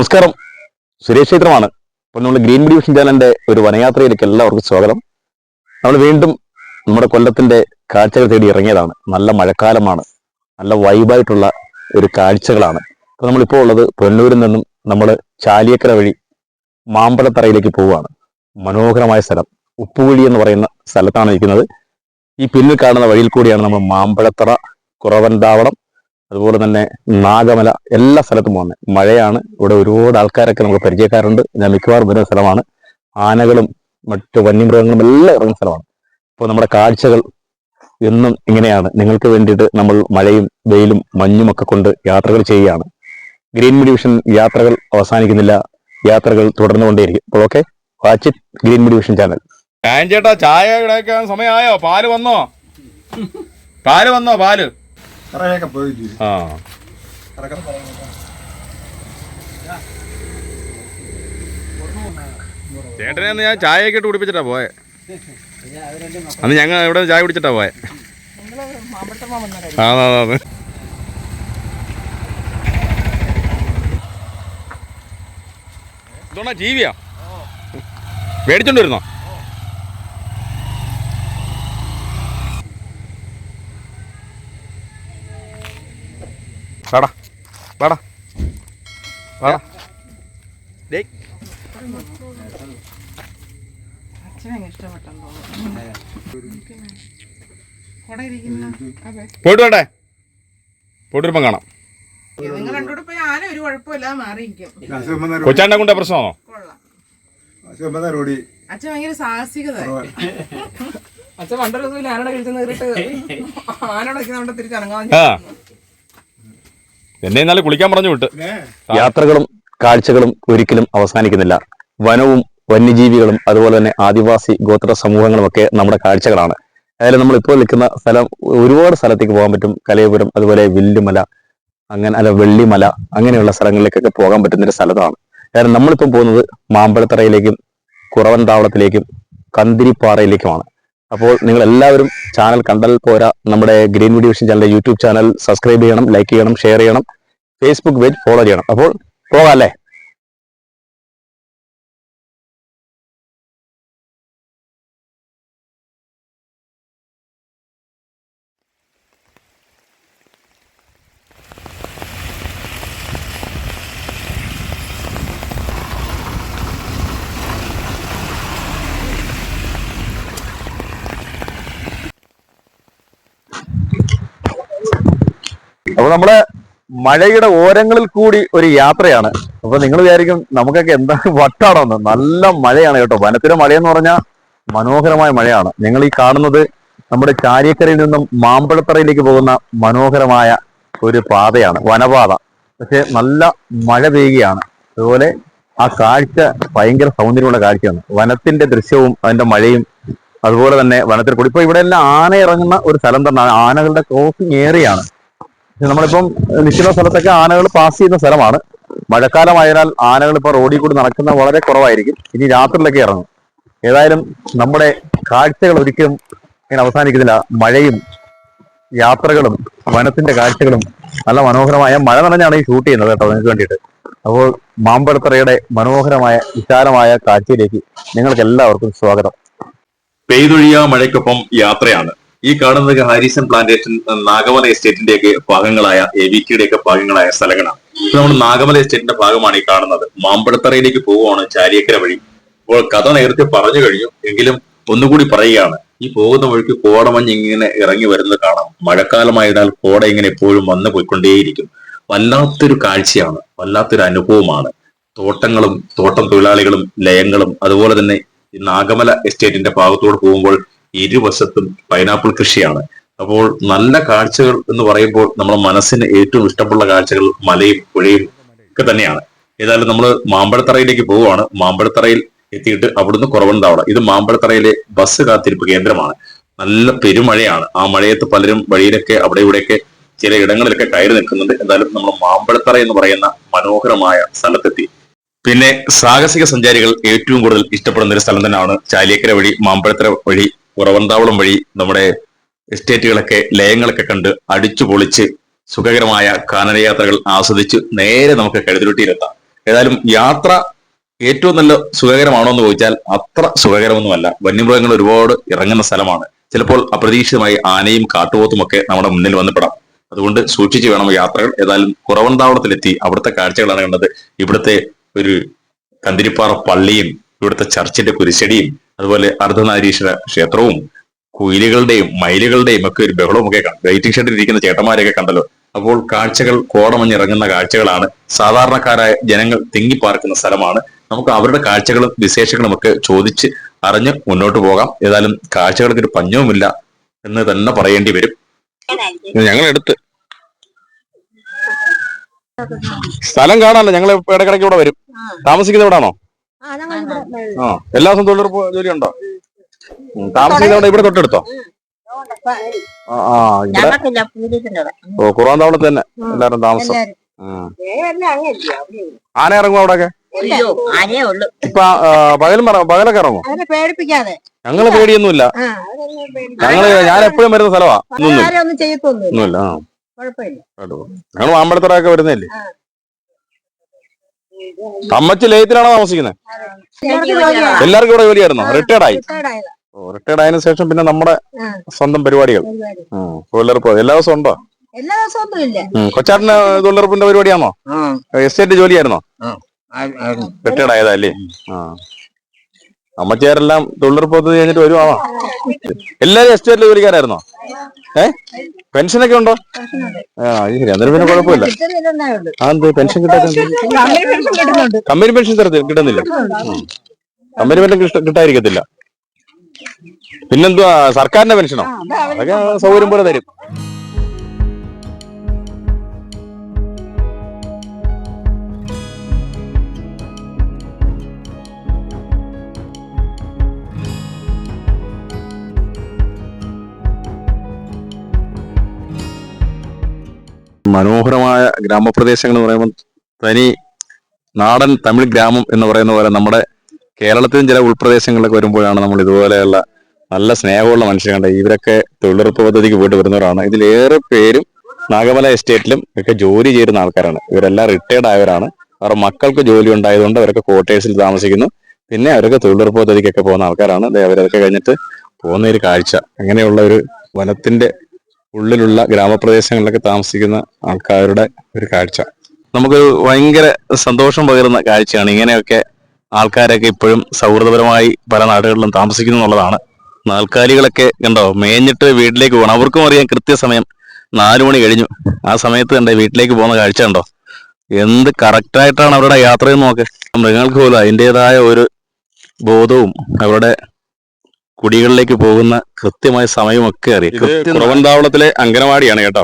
നമസ്കാരം. സുരേഷ് ക്ഷേത്രമാണ്. അപ്പോൾ നമ്മൾ ഗ്രീൻ ഡിവിഷൻ ചാനലിന്റെ ഒരു വനയാത്രയിലേക്ക് എല്ലാവർക്കും സ്വാഗതം. നമ്മൾ വീണ്ടും നമ്മുടെ കൊല്ലത്തിന്റെ കാഴ്ചകൾ തേടി ഇറങ്ങിയതാണ്. നല്ല മഴക്കാലമാണ്. നല്ല വൈബായിട്ടുള്ള ഒരു കാഴ്ചകളാണ്. അപ്പോൾ നമ്മളിപ്പോൾ ഉള്ളത് പൊന്നൂരിൽ നിന്നും നമ്മൾ ചാലിയക്കര വഴി മാമ്പഴത്തറയിലേക്ക് പോവുകയാണ്. മനോഹരമായ സ്ഥലം. ഉപ്പുകുഴി എന്ന് പറയുന്ന സ്ഥലത്താണ് ഇരിക്കുന്നത്. ഈ പിന്നിൽ കാണുന്ന വഴിയിൽ കൂടിയാണ് നമ്മൾ മാമ്പഴത്തറ കുറവൻതാവളം അതുപോലെ തന്നെ നാഗമല എല്ലാ സ്ഥലത്തും പോകുന്നത് മഴയാണ്. ഇവിടെ ഒരുപാട് ആൾക്കാരൊക്കെ നമ്മൾ പരിചയക്കാരുണ്ട്. ഞാൻ മിക്കവാറും വരുന്ന സ്ഥലമാണ്. ആനകളും മറ്റു വന്യമൃഗങ്ങളും എല്ലാം ഇറങ്ങുന്ന സ്ഥലമാണ്. അപ്പോൾ നമ്മുടെ കാഴ്ചകൾ എന്നും ഇങ്ങനെയാണ്. നിങ്ങൾക്ക് വേണ്ടിയിട്ട് നമ്മൾ മഴയും വെയിലും മഞ്ഞും ഒക്കെ കൊണ്ട് യാത്രകൾ ചെയ്യുകയാണ്. ഗ്രീൻ ഡിവിഷൻ യാത്രകൾ അവസാനിക്കുന്നില്ല. യാത്രകൾ തുടർന്നുകൊണ്ടേയിരിക്കും. അപ്പോൾ okay watch it green division channel. ചേട്ടാ ചായ സമയമായോ? പാൽ വന്നോ? പാൽ വന്നോ? പാൽ? കറയൊക്കെ പോയി ആ. ചേട്ടനെ അന്ന് ഞാൻ ചായയൊക്കെ ഇട്ട് കുടിപ്പിച്ചിട്ടാ പോയെ. അന്ന് ഞങ്ങൾ ഇവിടെ ചായ കുടിച്ചിട്ടാ പോയെ. ആ അതെ അതെ ഇതോണ ജീവിയാ മേടിച്ചോണ്ട് വാടാ. വാടാ. വാടാ. ഡേ പോയിട്ട് വേണ്ടേ പോയിട്ടിരുമ്പം കാണാം കൊച്ചാണ്ടെ കൊണ്ട് പ്രശ്നമാണോ? അച്ഛൻ ഭയങ്കര സാഹസികത അച്ഛൻ പണ്ടൊരു ആനയുടെ കഴിച്ചു നേരിട്ട് ആനോട് നിൽക്കുന്ന തിരിച്ചിറങ്ങാൻ എന്നെ ഇന്നാലെ കുളിക്കാൻ പറഞ്ഞു വിട്ട്. യാത്രകളും കാഴ്ചകളും ഒരിക്കലും അവസാനിക്കുന്നില്ല. വനവും വന്യജീവികളും അതുപോലെ തന്നെ ആദിവാസി ഗോത്ര സമൂഹങ്ങളും ഒക്കെ നമ്മുടെ കാഴ്ചകളാണ്. അതായത് നമ്മൾ ഇപ്പോൾ നിൽക്കുന്ന സ്ഥലം ഒരുപാട് സ്ഥലത്തേക്ക് പോകാൻ പറ്റും. കലയപുരം അതുപോലെ വില്ലുമല അങ്ങനെ അല്ല വെള്ളിമല അങ്ങനെയുള്ള സ്ഥലങ്ങളിലേക്കൊക്കെ പോകാൻ പറ്റുന്ന ഒരു സ്ഥലത്താണ് കാരണം നമ്മളിപ്പം പോകുന്നത് മാമ്പഴത്തറയിലേക്കും കുറവൻ താവളത്തിലേക്കും കന്തിരിപ്പാറയിലേക്കുമാണ്. അപ്പോൾ നിങ്ങൾ എല്ലാവരും ചാനൽ കണ്ടാൽ പോരാ. നമ്മുടെ green division channel YouTube channel subscribe ചെയ്യണം ലൈക്ക് ചെയ്യണം ഷെയർ ചെയ്യണം. ഫേസ്ബുക്ക് പേജ് ഫോളോ ചെയ്യണം. അപ്പോൾ പോകാം അല്ലേ? അപ്പൊ നമ്മൾ മഴയുടെ ഓരങ്ങളിൽ കൂടി ഒരു യാത്രയാണ്. അപ്പൊ നിങ്ങൾ വിചാരിക്കും നമുക്കൊക്കെ എന്താ വട്ടാണോന്ന്. നല്ല മഴയാണ് കേട്ടോ. വനത്തിലെ മഴയെന്ന് പറഞ്ഞാൽ മനോഹരമായ മഴയാണ്. നിങ്ങൾ ഈ കാണുന്നത് നമ്മുടെ ചാരിയക്കരയിൽ നിന്നും മാമ്പഴത്തറയിലേക്ക് പോകുന്ന മനോഹരമായ ഒരു പാതയാണ് വനപാത. പക്ഷെ നല്ല മഴ പെയ്യുകയാണ്. അതുപോലെ ആ കാഴ്ച ഭയങ്കര സൗന്ദര്യമുള്ള കാഴ്ചയാണ്. വനത്തിന്റെ ദൃശ്യവും അതിന്റെ മഴയും അതുപോലെ തന്നെ വനത്തിൽ കൂടി. ഇപ്പൊ ഇവിടെ എല്ലാം ആന ഇറങ്ങുന്ന ഒരു സ്ഥലം തന്നെ ആനകളുടെ ക്രോസിംഗ് ഏറിയാണ് നമ്മളിപ്പം നിൽക്കുന്ന സ്ഥലത്തൊക്കെ ആനകൾ പാസ് ചെയ്യുന്ന സ്ഥലമാണ്. മഴക്കാലമായതിനാൽ ആനകൾ ഇപ്പൊ റോഡിൽ കൂടി നടക്കുന്ന വളരെ കുറവായിരിക്കും. ഇനി രാത്രിയിലൊക്കെ ഇറങ്ങും. ഏതായാലും നമ്മുടെ കാഴ്ചകൾ ഒരിക്കലും ഇങ്ങനെ അവസാനിക്കുന്നില്ല. മഴയും യാത്രകളും വനത്തിന്റെ കാഴ്ചകളും നല്ല മനോഹരമായ മഴ നനഞ്ഞാണ് ഈ ഷൂട്ട് ചെയ്യുന്നത് കേട്ടോ നിങ്ങൾക്ക് വേണ്ടിയിട്ട്. അപ്പോൾ മാമ്പഴത്തറയുടെ മനോഹരമായ വിശാലമായ കാഴ്ചയിലേക്ക് നിങ്ങൾക്ക് എല്ലാവർക്കും സ്വാഗതം. പെയ്തൊഴിയ മഴയ്ക്കൊപ്പം യാത്രയാണ്. ഈ കാണുന്നത് ഹാരിസൺ പ്ലാന്റേഷൻ നാഗമല എസ്റ്റേറ്റിന്റെ ഒക്കെ ഭാഗങ്ങളായ എ വി ടിയുടെ ഒക്കെ ഭാഗങ്ങളായ സ്ഥലങ്ങളാണ്. നമ്മൾ നാഗമല എസ്റ്റേറ്റിന്റെ ഭാഗമാണ് ഈ കാണുന്നത്. മാമ്പഴത്തറയിലേക്ക് പോവുകയാണ് ചാലിയക്കര വഴി. അപ്പോൾ കഥ നേരത്തെ പറഞ്ഞു കഴിഞ്ഞു എങ്കിലും ഒന്നുകൂടി പറയുകയാണ്. ഈ പോകുന്ന വഴിക്ക് കോടമഞ്ഞ് ഇങ്ങനെ ഇറങ്ങി വരുന്നത് കാണാം. മഴക്കാലമായതിനാൽ കോട ഇങ്ങനെ എപ്പോഴും വന്നു പോയിക്കൊണ്ടേയിരിക്കും. വല്ലാത്തൊരു കാഴ്ചയാണ് വല്ലാത്തൊരു അനുഭവമാണ്. തോട്ടങ്ങളും തോട്ടം തൊഴിലാളികളും ലയങ്ങളും അതുപോലെ തന്നെ നാഗമല എസ്റ്റേറ്റിന്റെ ഭാഗത്തോട് പോകുമ്പോൾ ഇരുവശത്തും പൈനാപ്പിൾ കൃഷിയാണ്. അപ്പോൾ നല്ല കാഴ്ചകൾ എന്ന് പറയുമ്പോൾ നമ്മുടെ മനസ്സിന് ഏറ്റവും ഇഷ്ടമുള്ള കാഴ്ചകൾ മലയും പുഴയും ഒക്കെ തന്നെയാണ്. ഏതായാലും നമ്മൾ മാമ്പഴത്തറയിലേക്ക് പോവുകയാണ്. മാമ്പഴത്തറയിൽ എത്തിയിട്ട് അവിടുന്ന് കുറവുണ്ടാവണം ഇത് മാമ്പഴത്തറയിലെ ബസ് കാത്തിരിപ്പ് കേന്ദ്രമാണ്. നല്ല പെരുമഴയാണ്. ആ മഴയത്ത് പലരും വഴിയിലൊക്കെ അവിടെ ഇവിടെയൊക്കെ ചില ഇടങ്ങളിലൊക്കെ കയറി നിൽക്കുന്നുണ്ട്. എന്തായാലും നമ്മൾ മാമ്പഴത്തറ എന്ന് പറയുന്ന മനോഹരമായ സ്ഥലത്തെത്തി. പിന്നെ സാഹസിക സഞ്ചാരികൾ ഏറ്റവും കൂടുതൽ ഇഷ്ടപ്പെടുന്ന ഒരു സ്ഥലം തന്നെയാണ് ചാലിയക്കര വഴി മാമ്പഴത്തറ വഴി കുറവന്താവളം വഴി നമ്മുടെ എസ്റ്റേറ്റുകളൊക്കെ ലയങ്ങളൊക്കെ കണ്ട് അടിച്ചു പൊളിച്ച് സുഖകരമായ കാനനയാത്രകൾ ആസ്വദിച്ച് നേരെ നമുക്ക് കഴുതിരുട്ടിയിലെത്താം ഏതായാലും യാത്ര ഏറ്റവും നല്ല സുഖകരമാണോ എന്ന് ചോദിച്ചാൽ അത്ര സുഖകരമൊന്നുമല്ല. വന്യമൃഗങ്ങൾ ഒരുപാട് ഇറങ്ങുന്ന സ്ഥലമാണ്. ചിലപ്പോൾ അപ്രതീക്ഷിതമായി ആനയും കാട്ടുപോത്തും ഒക്കെ നമ്മുടെ മുന്നിൽ വന്നപ്പെടാം. അതുകൊണ്ട് സൂക്ഷിച്ചു വേണം യാത്രകൾ. ഏതായാലും കുറവന്താവളത്തിലെത്തി അവിടുത്തെ കാഴ്ചകളാണ് കണ്ടത്. ഇവിടുത്തെ ഒരു കന്തിരിപ്പാറ പള്ളിയും ഇവിടുത്തെ ചർച്ചിന്റെ കുരിശടിയും അതുപോലെ അർദ്ധനാരീശ്വര ക്ഷേത്രവും കുയിലുകളുടെയും മയിലുകളുടെയും ഒക്കെ ഒരു ബഹളവും ഒക്കെ കാണും. വെയിറ്റിംഗ് ഷെഡിൽ ഇരിക്കുന്ന ചേട്ടന്മാരെയൊക്കെ കണ്ടല്ലോ. അപ്പോൾ കാഴ്ചകൾ കോടമഞ്ഞിറങ്ങുന്ന കാഴ്ചകളാണ്. സാധാരണക്കാരായ ജനങ്ങൾ തിങ്ങിപ്പാർക്കുന്ന സ്ഥലമാണ്. നമുക്ക് അവരുടെ കാഴ്ചകളും വിശേഷങ്ങളും ഒക്കെ ചോദിച്ച് അറിഞ്ഞ് മുന്നോട്ട് പോകാം. ഏതായാലും കാഴ്ചകൾക്ക് ഒരു പഞ്ഞവുമില്ല എന്ന് തന്നെ പറയേണ്ടി വരും. ഞങ്ങൾ എടുത്ത്. സ്ഥലം കാണാനല്ലോ ഞങ്ങൾ ഇടക്കിടയ്ക്ക് ഇവിടെ വരും. താമസിക്കുന്ന ഇവിടെ ആണോ ആ എല്ലാ ദിവസവും തൊഴിലുറപ്പ് ജോലി ഉണ്ടോ താമസിക്കുന്ന ഇവിടെ ഇവിടെ തൊട്ടടുത്തോ? ആ ഇവിടെ? ഓ കുറവാന്താവളത്ത് തന്നെ എല്ലാരും താമസം. ആന ഇറങ്ങും അവിടെ അയ്യോ ആനേ ഉള്ളു. ഇപ്പൊ പകലും പറ- പകലൊക്കെ ഇറങ്ങും അതിനെ പേടിപ്പിക്കാതെ. ഞങ്ങൾ പേടിയൊന്നുമില്ല. ഞങ്ങൾ ഞാൻ എപ്പോഴും വരുന്ന സ്ഥലമാ ഒന്നും ആരും ഒന്നും ചെയ്യത്തൊന്നുമില്ല. ഒന്നുമില്ല. ഞങ്ങൾ മാമ്പഴത്തറയൊക്കെ വരുന്നല്ലേ അമ്മച്ചി ലയത്തിലാണോ താമസിക്കുന്നത് എല്ലാവർക്കും ഇവിടെ ജോലിയായിരുന്നോ? റിട്ടയർഡ് ആയി. ഓ റിട്ടയർഡ് ആയതിനു ശേഷം പിന്നെ നമ്മുടെ സ്വന്തം പരിപാടികൾ. പരിപാടി. തൊഴിലുറപ്പ് എല്ലാ ദിവസവും ഉണ്ടോ? എല്ലാ ദിവസവും. കൊച്ചാട്ടിന് തൊഴിലുറപ്പിന്റെ പരിപാടിയാണോ എസ്റ്റേറ്റ് ജോലിയായിരുന്നോ? റിട്ടയർഡ് ആയതാ അല്ലേ ആ. അമ്മച്ചിയാരെല്ലാം തൊഴിലുറപ്പ് പദ്ധതി കഴിഞ്ഞിട്ട് വരുവാണോ? എല്ലാരും എസ്റ്റേറ്റിലെ ജോലിക്കാരായിരുന്നോ? ഏ? പെൻഷനൊക്കെ ഉണ്ടോ? ആ ശരി അന്നേരം പിന്നെ കുഴപ്പമില്ല. ആ എന്ത് പെൻഷൻ കിട്ടാത്ത കമ്പനി പെൻഷൻ തരത്തില്ല കിട്ടുന്നില്ല. കമ്പനി പെൻഷൻ കിട്ട- കിട്ടാതിരിക്കത്തില്ല. പിന്നെന്തുവാ സർക്കാരിന്റെ പെൻഷനോ? അതൊക്കെ സൗകര്യം പോലെ തരും. മനോഹരമായ ഗ്രാമപ്രദേശങ്ങൾ എന്ന് പറയുമ്പോൾ തനി നാടൻ തമിഴ് ഗ്രാമം എന്ന് പറയുന്ന പോലെ നമ്മുടെ കേരളത്തിലും ചില ഉൾപ്രദേശങ്ങളിലൊക്കെ വരുമ്പോഴാണ് നമ്മൾ ഇതുപോലെയുള്ള നല്ല സ്നേഹമുള്ള മനുഷ്യരെ കണ്ടത്. ഇവരൊക്കെ തൊഴിലുറപ്പ് പദ്ധതിക്ക് പോയിട്ട് വരുന്നവരാണ്. ഇതിലേറെ പേരും നാഗമല എസ്റ്റേറ്റിലും ഒക്കെ ജോലി ചെയ്യുന്ന ആൾക്കാരാണ്. ഇവരെല്ലാം റിട്ടയർഡ് ആയവരാണ്. അവരുടെ മക്കൾക്ക് ജോലി ഉണ്ടായതുകൊണ്ട് അവരൊക്കെ ക്വാർട്ടേഴ്സിൽ താമസിക്കുന്നു. പിന്നെ അവരൊക്കെ തൊഴിലുറപ്പ് പദ്ധതിക്കൊക്കെ പോകുന്ന ആൾക്കാരാണ്. ദേ അവരതൊക്കെ കഴിഞ്ഞിട്ട് പോകുന്ന ഒരു കാഴ്ച. അങ്ങനെയുള്ള ഒരു വനത്തിന്റെ ഉള്ളിലുള്ള ഗ്രാമപ്രദേശങ്ങളിലൊക്കെ താമസിക്കുന്ന ആൾക്കാരുടെ ഒരു കാഴ്ച. നമുക്ക് ഭയങ്കര സന്തോഷം പകരുന്ന കാഴ്ചയാണ് ഇങ്ങനെയൊക്കെ ആൾക്കാരൊക്കെ ഇപ്പോഴും സൗഹൃദപരമായി പല നാടുകളിലും താമസിക്കുന്നു എന്നുള്ളതാണ്. നാൽക്കാലികളൊക്കെ കണ്ടോ മേഞ്ഞിട്ട് വീട്ടിലേക്ക് പോകണം. അവർക്കും അറിയാം കൃത്യസമയം നാലു മണി കഴിഞ്ഞു. ആ സമയത്ത് കണ്ടേ വീട്ടിലേക്ക് പോകുന്ന കാഴ്ച ഉണ്ടോ എന്ത് കറക്റ്റായിട്ടാണ് അവരുടെ യാത്രയെന്ന് നോക്ക്. മൃഗങ്ങൾക്ക് പോലും അതിന്റെതായ ഒരു ബോധവും അവരുടെ കുടികളിലേക്ക് പോകുന്ന കൃത്യമായ സമയമൊക്കെ അറിയാം. കൃത്യം കുറവന്താവളത്തിലെ അംഗനവാടിയാണ് കേട്ടോ.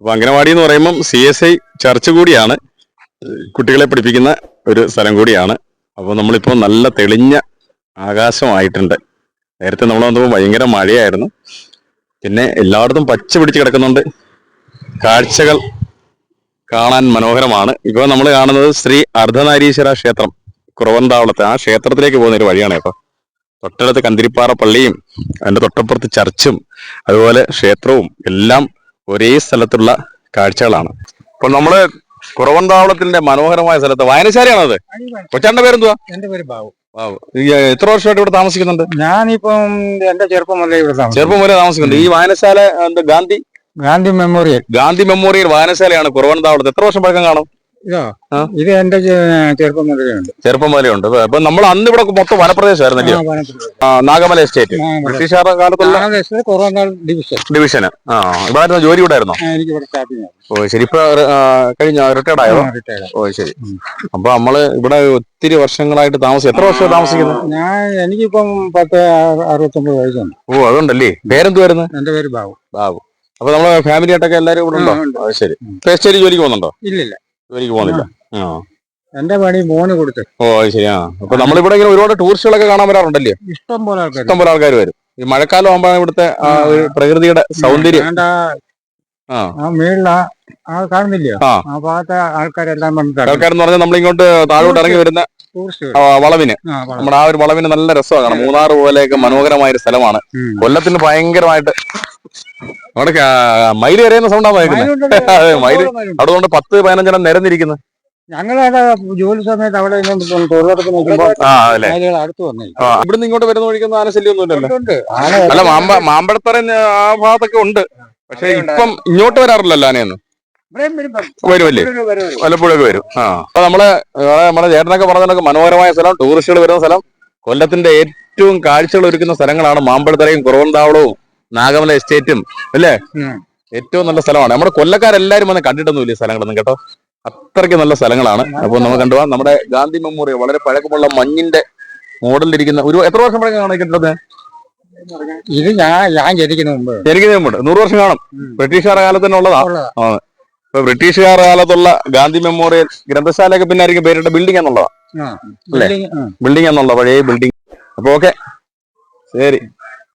അപ്പൊ അംഗനവാടി എന്ന് പറയുമ്പം സി എസ് ഐ ചർച്ച് കൂടിയാണ് കുട്ടികളെ പഠിപ്പിക്കുന്ന ഒരു സ്ഥലം കൂടിയാണ്. അപ്പോൾ നമ്മളിപ്പോ നല്ല തെളിഞ്ഞ ആകാശമായിട്ടുണ്ട്. നേരത്തെ നമ്മൾ വന്നപ്പോൾ ഭയങ്കര മഴയായിരുന്നു. പിന്നെ എല്ലായിടത്തും പച്ച പിടിച്ച് കിടക്കുന്നുണ്ട്. കാഴ്ചകൾ കാണാൻ മനോഹരമാണ്. ഇപ്പോൾ നമ്മൾ കാണുന്നത് ശ്രീ അർദ്ധനാരീശ്വര ക്ഷേത്രം കുറവന്താവളത്തെ. ആ ക്ഷേത്രത്തിലേക്ക് പോകുന്ന ഒരു വഴിയാണ് കേട്ടോ. തൊട്ടടുത്ത് കന്തിരിപ്പാറ പള്ളിയും അതിന്റെ തൊട്ടപ്പുറത്ത് ചർച്ചും അതുപോലെ ക്ഷേത്രവും എല്ലാം ഒരേ സ്ഥലത്തുള്ള കാഴ്ചകളാണ്. അപ്പോൾ നമ്മൾ കുറവന്താവളത്തിന്റെ മനോഹരമായ സ്ഥലത്ത് വായനശാലയാണത്. കൊച്ചാന്റെ പേരെന്തുവാ? എന്റെ പേര് ബാബു. എത്ര വർഷമായിട്ട് ഇവിടെ താമസിക്കുന്നുണ്ട്? ഞാനിപ്പം എന്റെ ചെറുപ്പം മുതലേ ഇവിടെ. ചെറുപ്പം മുതലേ താമസിക്കുന്നുണ്ട്. ഈ വായനശാല എന്താ ഗാന്ധി? ഗാന്ധി മെമ്മോറിയൽ. ഗാന്ധി മെമ്മോറിയൽ വായനശാലയാണ് കുറവന്താവളത്ത്. എത്ര വർഷം പഴക്കം കാണും? ഇതോ എന്റെ ചെറുപ്പം മുതലുണ്ട്. ചെറുപ്പം മുതലുണ്ട്. അപ്പൊ നമ്മൾ അന്ന് ഇവിടെ മൊത്തം വനപ്രദേശമായിരുന്നല്ലോ നാഗമല എസ്റ്റേറ്റ്. ബ്രിട്ടീഷുകാരുടെ കാലത്തുള്ള ഡിവിഷൻ. ഡിവിഷന്. ആ ഇവിടെ ജോലി ഇവിടെ ആയിരുന്നോ? ഓ ശരി. ഇപ്പൊ കഴിഞ്ഞ റിട്ടയർഡ് ആയോ? ഓ ശരി. അപ്പൊ നമ്മൾ ഇവിടെ ഒത്തിരി വർഷങ്ങളായിട്ട് താമസിക്കും എത്ര വർഷം താമസിക്കുന്നു ഞാൻ എനിക്കിപ്പം പത്ത് അറു- അറുപത്തൊമ്പത് വയസ്സുണ്ട്. ഓ അതുണ്ടല്ലേ? പേരെന്തുവായിരുന്നു? എന്റെ പേര് ബാബു. ബാബു. അപ്പൊ നമ്മളെ ഫാമിലി ആയിട്ടൊക്കെ എല്ലാരും ഇവിടെ ഉണ്ടോ? ശരി. പേസ്റ്റേരി ജോലിക്ക് പോകുന്നുണ്ടോ? ഇല്ലില്ല. ജോലിക്ക് പോകുന്നില്ല ആ. എന്റെ പണി മോന് കൊടുത്തു. ഓ ശരിയാ. ശരി ആ അപ്പൊ നമ്മളിവിടെ ഇങ്ങനെ ഒരുപാട് ടൂറിസ്റ്റുകളൊക്കെ കാണാൻ വരാറുണ്ടല്ലേ? ഇഷ്ടം പോലെ ആൾക്കാർ ഇഷ്ടം പോലെ ആൾക്കാർ വരും. ഈ മഴക്കാലം ആകുമ്പോ ഇവിടുത്തെ ആ ഒരു പ്രകൃതിയുടെ സൗന്ദര്യം. വേണ്ട. ആ. ആ മേളില ആ കാണുന്നില്ലയോ? ആ. ആ ഭാഗത്തെ ആൾക്കാരെല്ലാം വന്നിട്ടാണ് ആൾക്കാരെന്ന് പറഞ്ഞാൽ നമ്മളിങ്ങോട്ട് താഴോട്ട് ഇറങ്ങി വരുന്ന വളവിന്. നമ്മുടെ ആ ഒരു വളവിന് നല്ല രസമാണ്. മൂന്നാറ് മൂന്നാർ പോലെയൊക്കെ മനോഹരമായ ഒരു സ്ഥലമാണ്. കൊല്ലത്തിന് ഭയങ്കരമായിട്ട് അവിടെ മയിൽ കരയുന്ന സൗണ്ടാ കേൾക്കുന്നത്. അതെ, മയിൽ. അതുകൊണ്ട് പത്ത് പതിനഞ്ചെണ്ണം നിരന്നിരിക്കുന്നു. ഞങ്ങളവിടെ ജോലി സമയത്ത് അവിടെ തൊഴിലുറപ്പ് നോക്കുമ്പോൾ അല്ലേ? അടുത്ത് വന്നേ. ഇവിടുന്ന് ഇങ്ങോട്ട് വരുന്ന ഒഴിക്കുന്ന ആന അല്ല മാമ്പ മാമ്പഴത്തറ ആ ഭാഗത്തൊക്കെ ഉണ്ട്. പക്ഷെ ഇപ്പം ഇങ്ങോട്ട് വരാറില്ലല്ലോ ആനയൊന്നും. വരുമല്ലേ വരും, വരും, വരും. വല്ലപ്പോഴൊക്കെ വരും. ആ. അപ്പൊ നമ്മൾ നമ്മുടെ ചേട്ടനൊക്കെ പറഞ്ഞതൊക്കെ മനോഹരമായ സ്ഥലം ടൂറിസ്റ്റുകൾ വരുന്ന സ്ഥലം. കൊല്ലത്തിന്റെ ഏറ്റവും കാഴ്ചകൾ ഒരുക്കുന്ന സ്ഥലങ്ങളാണ് മാമ്പഴത്തറയും കുറവന്താവളവും നാഗമല എസ്റ്റേറ്റും അല്ലേ? ഏറ്റവും നല്ല സ്ഥലമാണ്. നമ്മുടെ കൊല്ലക്കാരെല്ലാരും വന്ന് കണ്ടിട്ടൊന്നുമില്ല ഈ സ്ഥലങ്ങളൊന്നും കേട്ടോ. അത്രയ്ക്ക് നല്ല സ്ഥലങ്ങളാണ്. അപ്പൊ നമുക്ക് കണ്ടുപോകാം നമ്മുടെ ഗാന്ധി മെമ്മോറിയൽ വളരെ പഴക്കമുള്ള മഞ്ഞിന്റെ മോഡലിരിക്കുന്ന ഒരു എത്ര വർഷം പഴക്കം കാണിക്കുന്നത് ഇത് ഞാൻ ഞാൻ ജനിക്കുന്ന മുമ്പ്. ജനിക്കുന്ന മുമ്പ്. നൂറ് വർഷം കാണും. ബ്രിട്ടീഷുകാരുടെ കാലത്ത് തന്നെ ഉള്ളതാ. ഉള്ളതാ. ആ ഇപ്പൊ ബ്രിട്ടീഷുകാർ കാലത്തുള്ള ഗാന്ധി മെമ്മോറിയൽ ഗ്രന്ഥശാലയൊക്കെ പിന്നെ ആയിരിക്കും പേരിട്ട ബിൽഡിംഗ് എന്നുള്ളതാ. അല്ലേ? ബിൽഡിംഗ് എന്നുള്ള പഴയ ബിൽഡിംഗ് അപ്പൊ ഓക്കെ ശരി